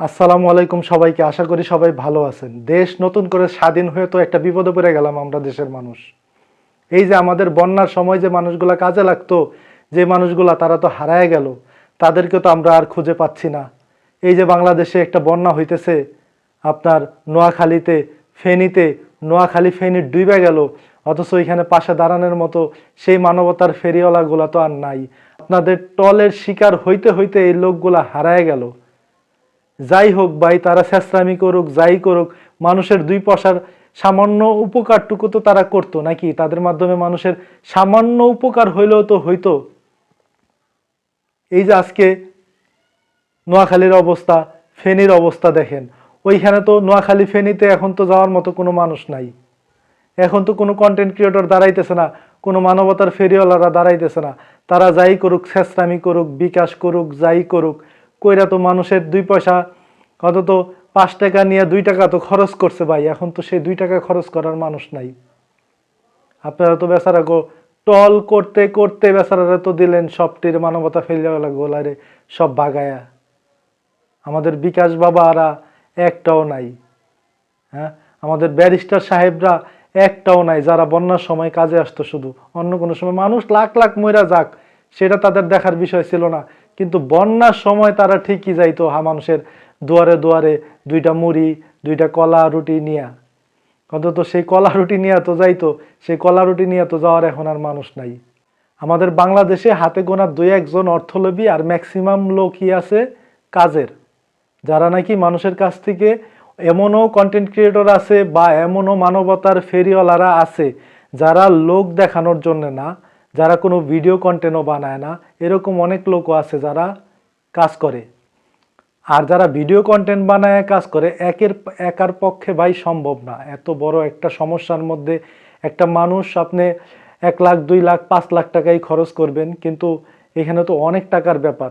আসসালামু আলাইকুম সবাইকে, আশা করি সবাই ভালো আছেন। দেশ নতুন করে স্বাধীন হয়ে তো একটা বিপদে পড়ে গেলাম আমরা দেশের মানুষ। এই যে আমাদের বন্যার সময় যে মানুষগুলা কাজে লাগতো, যে মানুষগুলা তারা তো হারায় গেল তাদেরকে তো আমরা আর খুঁজে পাচ্ছি না। এই যে বাংলাদেশে একটা বন্যা হইতেছে, আপনার নোয়াখালীতে ফেনীতে, নোয়াখালী ফেনী ডুবে গেল, অথচ এখানে পাশে দাঁড়ানোর মতো সেই মানবতার ফেরিওয়ালাগুলা তো আর নাই। আপনাদের টলের শিকার হইতে হইতে এই লোকগুলা হারায় গেল। যাই হোক ভাই, তারা শেষরামি করুক, যাই করুক, মানুষের দুই পয়সার সামান্য উপকারটুকু তো তারা করতো নাকি? তাদের মাধ্যমে মানুষের সামান্য উপকার হইলেও তো হইতো। এই যে আজকে নোয়াখালীর অবস্থা, ফেনীর অবস্থা দেখেন। ওইখানে তো নোয়াখালী ফেনীতে এখন তো যাওয়ার মতো কোনো মানুষ নাই। এখন তো কোনো কন্টেন্ট ক্রিয়েটর দাঁড়াইতেছে না, কোনো মানবতার ফেরিওয়ালারা দাঁড়াইতেছে না। তারা যাই করুক, শেষরামি করুক, বিকাশ করুক, যাই করুক কইরা তো মানুষের দুই পয়সা, অন্তত পাঁচ টাকা নিয়ে দুই টাকা তো খরচ করছে ভাই। এখন তো সেই দুই টাকা খরচ করার মানুষ নাই। আপনারা তো বেচারা গো, টল করতে করতে বেচারারা তো দিলেন, সবটির মানবতা ফেরিওয়ালা গোলারে, সব বাগায়া। আমাদের বিকাশ বাবারা একটাও নাই। হ্যাঁ? আমাদের ব্যারিস্টার সাহেবরা একটাও নাই, যারা বন্যার সময় কাজে আসতো শুধু। অন্য কোনো সময় মানুষ লাখ লাখ মইরা যাক, সেটা তাদের দেখার বিষয় ছিল না। কিন্তু বন্যার সময় তারা ঠিকই যাইতো হা মানুষের দুয়ারে দুয়ারে দুইটা মুড়ি, দুইটা কলা রুটি নিয়া। অন্তত সেই কলা রুটি নিয়ে তো যাইতো, সেই কলা রুটি নিয়ে তো যাওয়ার এখন আর মানুষ নাই। আমাদের বাংলাদেশে হাতে গোনা দুই একজন অর্থলোভী আর ম্যাক্সিমাম লোকই আছে কাজের। যারা নাকি মানুষের কাছ থেকে এমনও কন্টেন্ট ক্রিয়েটর আছে বা এমনও মানবতার ফেরিওয়ালারা আছে, যারা লোক দেখানোর জন্য না যারা কোনো ভিডিও কন্টেন্টও বানায় না, এরকম অনেক লোকও আছে যারা কাজ করে। আর যারা ভিডিও কন্টেন্ট বানায়, কাজ করে, একের, একার পক্ষে ভাই সম্ভব না। এত বড় একটা সমস্যার মধ্যে একটা মানুষ আপনি এক লাখ, দুই লাখ, পাঁচ লাখ টাকাই খরচ করবেন, কিন্তু এখানে তো অনেক টাকার ব্যাপার।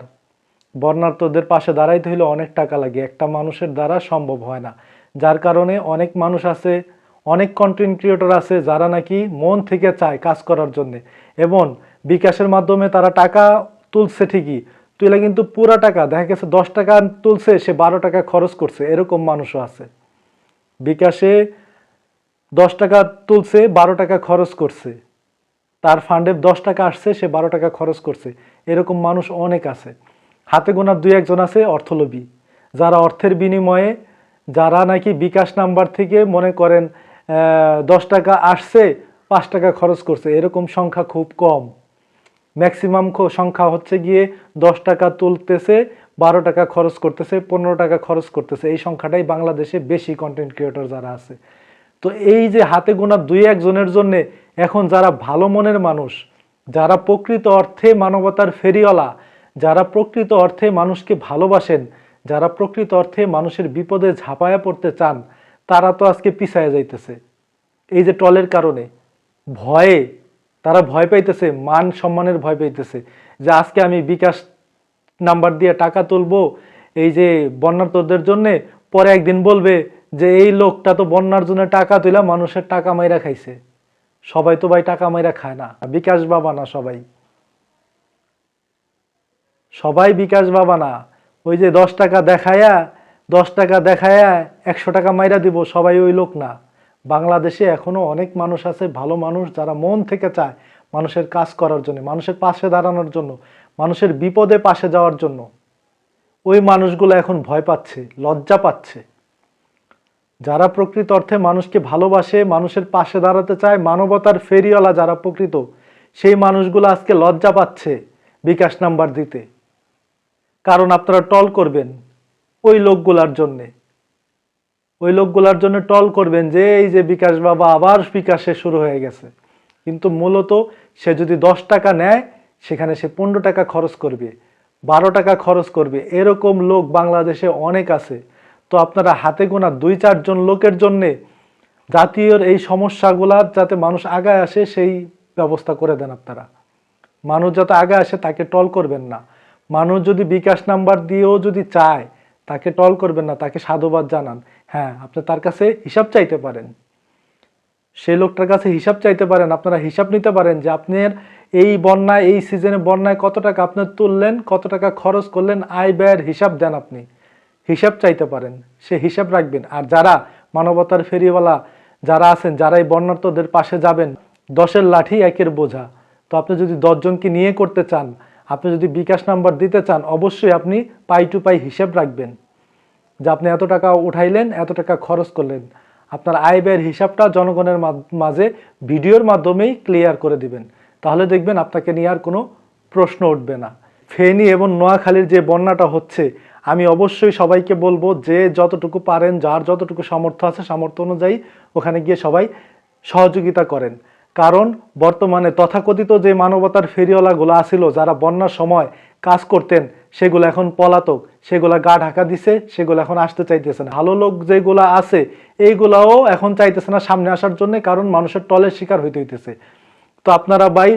বর্ণার্থদের পাশে দাঁড়াইতে হলে অনেক টাকা লাগে, একটা মানুষের দ্বারা সম্ভব হয় না। যার কারণে অনেক মানুষ আছে অনেক কন্টেন্ট ক্রিয়েটর আছে যারা নাকি মন থেকে চায় কাজ করার জন্য। এবং বিকাশের মাধ্যমে তারা টাকা তুলছে ঠিকই তুলে কিন্তু পুরো টাকা, দেখা গেছে দশ টাকা তুলছে, সে বারো টাকা খরচ করছে, এরকম মানুষও আছে। বিকাশে দশ টাকা তুলছে, বারো টাকা খরচ করছে। তার ফান্ডে দশ টাকা আসছে, সে বারো টাকা খরচ করছে। এরকম মানুষ অনেক আছে। হাতে গোনার দুই একজন আছে, অর্থলোভী। যারা অর্থের বিনিময়ে, যারা নাকি বিকাশ নাম্বার থেকে মনে করেন দশ টাকা আসছে, পাঁচ টাকা খরচ করছে। এরকম সংখ্যা খুব কম। ম্যাক্সিমাম সংখ্যা হচ্ছে গিয়ে দশ টাকা তুলতেছে, বারো টাকা খরচ করতেছে, পনেরো টাকা খরচ করতেছে। এই সংখ্যাটাই বাংলাদেশে বেশি কন্টেন্ট ক্রিয়েটর যারা আছে। তো এই যে হাতে গোনা দুই একজনের জন্য এখন যারা ভালো মনের মানুষ, যারা প্রকৃত অর্থে মানবতার ফেরিওয়ালা, যারা প্রকৃত অর্থে মানুষকে ভালোবাসেন, যারা প্রকৃত অর্থে মানুষের বিপদে ঝাঁপায়া পড়তে চান তারা তো আজকে পিছায় যাইতেছে। এই যে টলের কারণে ভয়ে তারা ভয় পাইতেছে, মান সম্মানের ভয় পাইতেছে যে আজকে আমি বিকাশ নাম্বার দিয়ে টাকা তুলবো, এই যে বন্যার্থদের জন্যে পরে একদিন বলবে যে এই লোকটা তো বন্যার জন্য টাকা তুলা মানুষের টাকা মাইরা খাইছে। সবাই তো ভাই টাকা মাইরা খায় না, বিকাশ বাবা না সবাই। সবাই বিকাশ বাবা না, ওই যে দশ টাকা দেখায়া দশ টাকা দেখায় একশো টাকা মাইরা দিব, সবাই ওই লোক না। বাংলাদেশে এখনও অনেক মানুষ আছে, ভালো মানুষ, যারা মন থেকে চায় মানুষের কাজ করার জন্য, মানুষের পাশে দাঁড়ানোর জন্য, মানুষের বিপদে পাশে যাওয়ার জন্য। ওই মানুষগুলো এখন ভয় পাচ্ছে, লজ্জা পাচ্ছে। যারা প্রকৃত অর্থে মানুষকে ভালোবাসে, মানুষের পাশে দাঁড়াতে চায়, মানবতার ফেরিওয়ালা যারা প্রকৃত, সেই মানুষগুলো আজকে লজ্জা পাচ্ছে বিকাশ নাম্বার দিতে। কারণ আপনারা টল করবেন ওই লোকগুলার জন্যে। ওই লোকগুলার জন্য টল করবেন যে, এই যে বিকাশ বাবা, আবার বিকাশে শুরু হয়ে গেছে। কিন্তু মূলত সে যদি দশ টাকা নেয়, সেখানে সে পনেরো টাকা খরচ করবে, বারো টাকা খরচ করবে। এরকম লোক বাংলাদেশে অনেক আছে। তো আপনারা হাতে গোনা দুই চারজন লোকের জন্যে জাতীয় এই সমস্যাগুলার যাতে মানুষ আগায় আসে, সেই ব্যবস্থা করে দেন আপনারা। মানুষ যাতে আগে আসে, তাকে টল করবেন না। মানুষ যদি বিকাশ নাম্বার দিয়েও যদি চায় তাকে টল করবেন না, তাকে সাধুবাদ জানান। হ্যাঁ আপনি তার কাছে হিসাব চাইতে পারেন। সেই লোকটার কাছে হিসাব চাইতে পারেন, আপনারা হিসাব নিতে পারেন যে আপনার এই বন্যায়, এই সিজনে বন্যায় কত টাকা আপনি তুললেন, কত টাকা খরচ করলেন, আয় ব্যয়ের হিসাব দেন আপনি। হিসাব চাইতে পারেন, সে হিসাব রাখবেন। আর যারা মানবতার ফেরিওয়ালা, যারা আছেন যারা এই বন্যার্থদের পাশে যাবেন, দশের লাঠি একের বোঝা। তো আপনি যদি দশজনকে নিয়ে করতে চান আপনি যদি বিকাশ নাম্বার দিতে চান, অবশ্যই আপনি পাই টু পাই হিসাব রাখবেন। যে আপনি এত টাকা উঠাইলেন, এত টাকা খরচ করলেন। আপনার আয় ব্যয়ের হিসাবটা জনগণের মাঝে ভিডিওর মাধ্যমেই ক্লিয়ার করে দিবেন। তাহলে দেখবেন আপনাকে নিয়ে আর কোনো প্রশ্ন উঠবে না। ফেনী এবং নোয়াখালীর যে বন্যাটা হচ্ছে, আমি অবশ্যই সবাইকে বলব, যে যতটুকু পারেন, যার যতটুকু সামর্থ্য আছে, সামর্থ্য অনুযায়ী ওখানে গিয়ে সবাই সহযোগিতা করেন। কারণ বর্তমানে তথাকথিত যে মানবতার ফেরিওয়ালাগুলো আসিল যারা বন্যার সময় কাজ করতেন, সেগুলো এখন পলাতক, সেগুলা গা ঢাকা দিছে, সেগুলো এখন আসতে চাইতেছে না। ভালো লোক যেগুলা আছে, এইগুলাও এখন চাইতেছে না সামনে আসার জন্য, কারণ মানুষের টলের শিকার হইতে হইতেছে। তো আপনারা ভাই,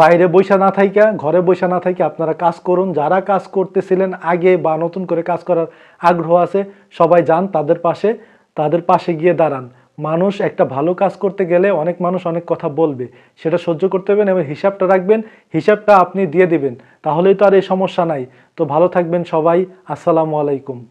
বাইরে বৈশা না থাইকা, ঘরে বৈশা না থাইকা আপনারা কাজ করুন। যারা কাজ করতেছিলেন আগে বা নতুন করে কাজ করার আগ্রহ আছে, সবাই যান তাদের পাশে তাদের পাশে গিয়ে দাঁড়ান। মানুষ একটা ভালো কাজ করতে গেলে অনেক মানুষ অনেক কথা বলবে। সেটা সহ্য করতে হবেন এবং হিসাবটা রাখবেন, হিসাবটা আপনি দিয়ে দিবেন। তাহলেই তো আর এই সমস্যা নাই। তো ভালো থাকবেন সবাই। আসসালামু আলাইকুম।